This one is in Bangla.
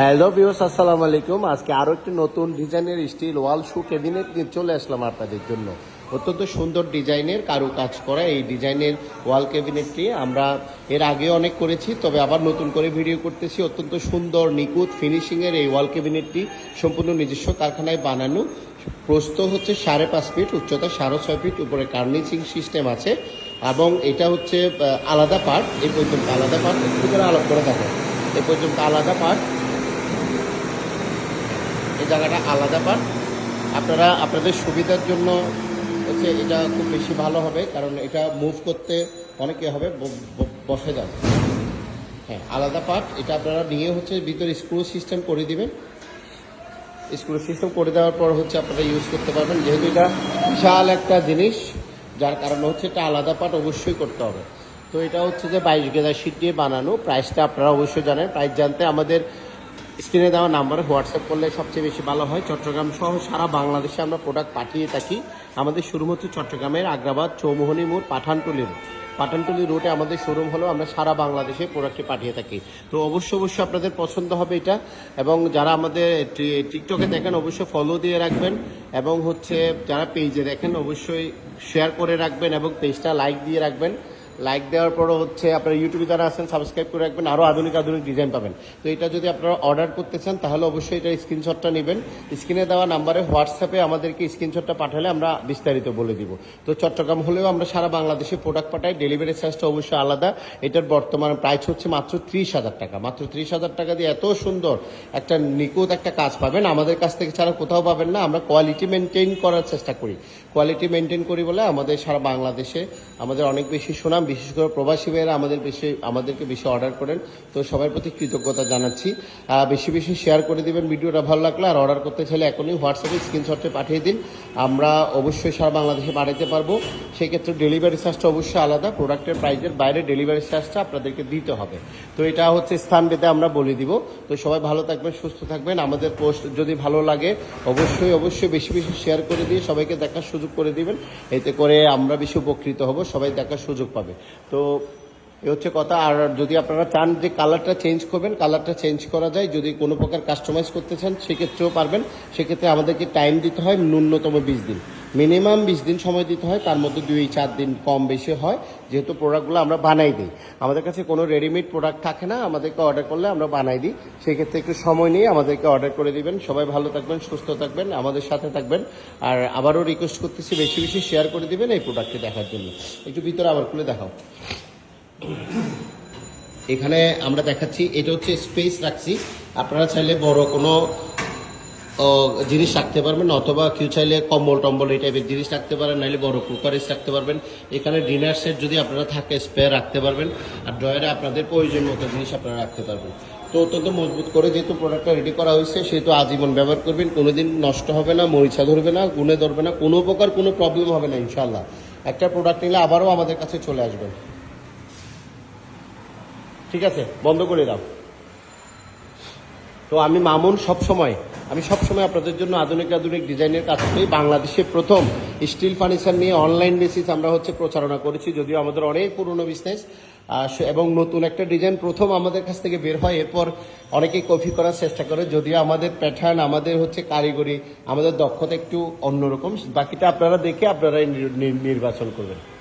হ্যালো বিওস আসসালামু আলাইকুম। আজকে আরও একটি নতুন ডিজাইনের স্টিল ওয়াল শু ক্যাবিনেট নিয়ে চলে আসলাম আপনাদের জন্য। অত্যন্ত সুন্দর ডিজাইনের কারু কাজ করা এই ডিজাইনের ওয়াল ক্যাবিনেটটি আমরা এর আগে অনেক করেছি, তবে আবার নতুন করে ভিডিও করতেছি। অত্যন্ত সুন্দর, নিখুঁত ফিনিশিংয়ের এই ওয়াল ক্যাবিনেটটি সম্পূর্ণ নিজস্ব কারখানায় বানানো। প্রস্থ হচ্ছে সাড়ে পাঁচ ফিট, উচ্চতা সাড়ে ছয় ফিট, উপরে কার্নিচিং সিস্টেম আছে এবং এটা হচ্ছে আলাদা পার্ট এই পর্যন্ত আলাদা পার্ট। আলাপ করে দেখো এই পর্যন্ত আলাদা পার্ট। এই জায়গাটা আলাদা পান আপনারা আপনাদের সুবিধার জন্য হচ্ছে এটা খুব বেশি ভালো হবে, কারণ এটা মুভ করতে অনেকে হবে বসে যাবে। হ্যাঁ আলাদা পার্ট এটা আপনারা নিয়ে হচ্ছে ভিতরে স্ক্রু সিস্টেম করে দিবেন। স্ক্রু সিস্টেম করে দেওয়ার পর হচ্ছে আপনারা ইউজ করতে পারবেন। যেহেতু এটা বিশাল একটা জিনিস, যার কারণে হচ্ছে এটা আলাদা পার্ট অবশ্যই করতে হবে। তো এটা হচ্ছে যে বাইশ গেজা শিট দিয়ে বানানো প্রাইসটা আপনারা অবশ্যই জানেন। প্রাইস জানতে আমাদের স্ক্রিনে দেওয়া নাম্বারে হোয়াটসঅ্যাপ করলে সবচেয়ে বেশি ভালো হয়। চট্টগ্রাম সহ সারা বাংলাদেশে আমরা প্রোডাক্ট পাঠিয়ে থাকি। আমাদের শোরুম হচ্ছে চট্টগ্রামের আগ্রাবাদ চৌমোহনী মোড় পাঠানটুলি রোড পাঠানটুলি রোডে আমাদের শোরুম হলো আমরা সারা বাংলাদেশে প্রোডাক্টটি পাঠিয়ে থাকি। তো অবশ্যই অবশ্যই আপনাদের পছন্দ হবে এটা। এবং যারা আমাদের টিকটকে দেখেন, অবশ্যই ফলো দিয়ে রাখবেন। এবং হচ্ছে যারা পেজে দেখেন, অবশ্যই শেয়ার করে রাখবেন এবং পেজটা লাইক দিয়ে রাখবেন। লাইক দেওয়ার পরও হচ্ছে আপনারা ইউটিউবে যারা আছেন সাবস্ক্রাইব করে রাখবেন, আরও আধুনিক আধুনিক ডিজাইন পাবেন। তো এটা যদি আপনারা অর্ডার করতে চান, তাহলে অবশ্যই এটা স্ক্রিনশটটা নেবেন। স্ক্রিনে দেওয়া নাম্বারে হোয়াটসঅ্যাপে আমাদেরকে স্ক্রিনশটটা পাঠালে আমরা বিস্তারিত বলে দিব। তো চট্টগ্রাম হলেও আমরা সারা বাংলাদেশে প্রোডাক্ট পাঠাই ডেলিভারি চার্জটা অবশ্যই আলাদা। এটার বর্তমান প্রাইস হচ্ছে মাত্র ত্রিশ হাজার টাকা। মাত্র ত্রিশ হাজার টাকা দিয়ে এত সুন্দর একটা নিখুঁত একটা কাজ পাবেন। আমাদের কাছ থেকে ছাড়া কোথাও পাবেন না। আমরা কোয়ালিটি মেনটেন করার চেষ্টা করি। কোয়ালিটি মেনটেন করি বলে আমাদের সারা বাংলাদেশে আমাদের অনেক বেশি সুনাম। বিশেষ করে প্রবাসী ভাইয়েরা আমাদের বেশি, আমাদেরকে বেশি অর্ডার করেন। তো সবার প্রতি কৃতজ্ঞতা জানাচ্ছি। বেশি বেশি শেয়ার করে দিবেন। ভিডিওটা ভালো লাগলে আর অর্ডার করতে চাইলে এখনই হোয়াটসঅ্যাপে স্ক্রিনশটে পাঠিয়ে দিন। আমরা অবশ্যই সারা বাংলাদেশে পাঠাতে পারব। সেক্ষেত্রে ডেলিভারি চার্জটা অবশ্যই আলাদা। প্রোডাক্টের প্রাইজের বাইরে ডেলিভারি চার্জটা আপনাদেরকে দিতে হবে। তো এটা হচ্ছে স্থান পেতে আমরা বলে দিব। তো সবাই ভালো থাকবেন, সুস্থ থাকবেন। আমাদের পোস্ট যদি ভালো লাগে, অবশ্যই অবশ্যই বেশি বেশি শেয়ার করে দিয়ে সবাইকে দেখার সুযোগ করে দিবেন। এতে করে আমরা বেশি উপকৃত হব। সবাই দেখার সুযোগ পাবে। তো এ হচ্ছে কথা। আর যদি আপনারা চান যে কালারটা চেঞ্জ করবেন, কালারটা চেঞ্জ করা যায়। যদি কোনো প্রকার কাস্টমাইজ করতে চান, সেক্ষেত্রেও পারবেন। সেক্ষেত্রে আমাদেরকে টাইম দিতে হয় ন্যূনতম বিশ দিন। মিনিমাম বিশ দিন সময় দিতে হয়, তার মধ্যে দুই, চার দিন কম বেশি হয়, যেহেতু প্রোডাক্টগুলো আমরা বানাই দিই। আমাদের কাছে কোনো রেডিমেড প্রোডাক্ট থাকে না, আমাদেরকে অর্ডার করলে আমরা বানাই দিই। সেক্ষেত্রে একটু সময় নিয়ে আমাদেরকে অর্ডার করে দিবেন। সবাই ভালো থাকবেন, সুস্থ থাকবেন, আমাদের সাথে থাকবেন। আর আবারও রিকোয়েস্ট করতেছি, বেশি বেশি শেয়ার করে দিবেন এই প্রোডাক্টটি দেখার জন্য। একটু ভিতরে আবার খুলে দেখাও। এখানে আমরা দেখাচ্ছি, এটা হচ্ছে স্পেস রাখছি। আপনারা চাইলে বড় কোনো জিনিস রাখতে পারবেন, অথবা কেউ চাইলে কম্বল টম্বল এই টাইপের জিনিস রাখতে পারেন, নাহলে বড় কুকারিস রাখতে পারবেন। এখানে ডিনার সেট যদি আপনারা থাকে স্পেয়ার রাখতে পারবেন, আর ড্রয়ারে আপনাদের প্রয়োজন মতো জিনিস আপনারা রাখতে পারবেন। তো অত্যন্ত মজবুত করে যেহেতু প্রোডাক্টটা রেডি করা হয়েছে, সেহেতু আজীবন ব্যবহার করবেন, কোনোদিন নষ্ট হবে না, মরিচা ধরবে না গুনে ধরবে না, কোনো প্রকার কোনো প্রবলেম হবে না ইনশাল্লাহ একটা প্রোডাক্ট নিলে আবারও আমাদের কাছে চলে আসবেন ঠিক আছে? বন্ধ করে দাও। তো আমি মামুন সব সময় আমি সব সময় আপনাদের জন্য আধুনিক আধুনিক ডিজাইনের কাজ করি। বাংলাদেশে প্রথম স্টিল ফার্নিচার নিয়ে অনলাইন বেসিস আমরা হচ্ছে প্রচারণা করেছি, যদিও আমাদের অনেক পুরনো বিজনেস এবং নতুন একটা ডিজাইন প্রথম আমাদের কাছ থেকে বের হয়, এরপর অনেকেই কপি করার চেষ্টা করে, যদিও আমাদের প্যাটার্ন আমাদের হচ্ছে কারিগরি, আমাদের দক্ষতা একটু অন্যরকম। বাকিটা আপনারা দেখে আপনারা নির- নির- নির্বাচন করবেন।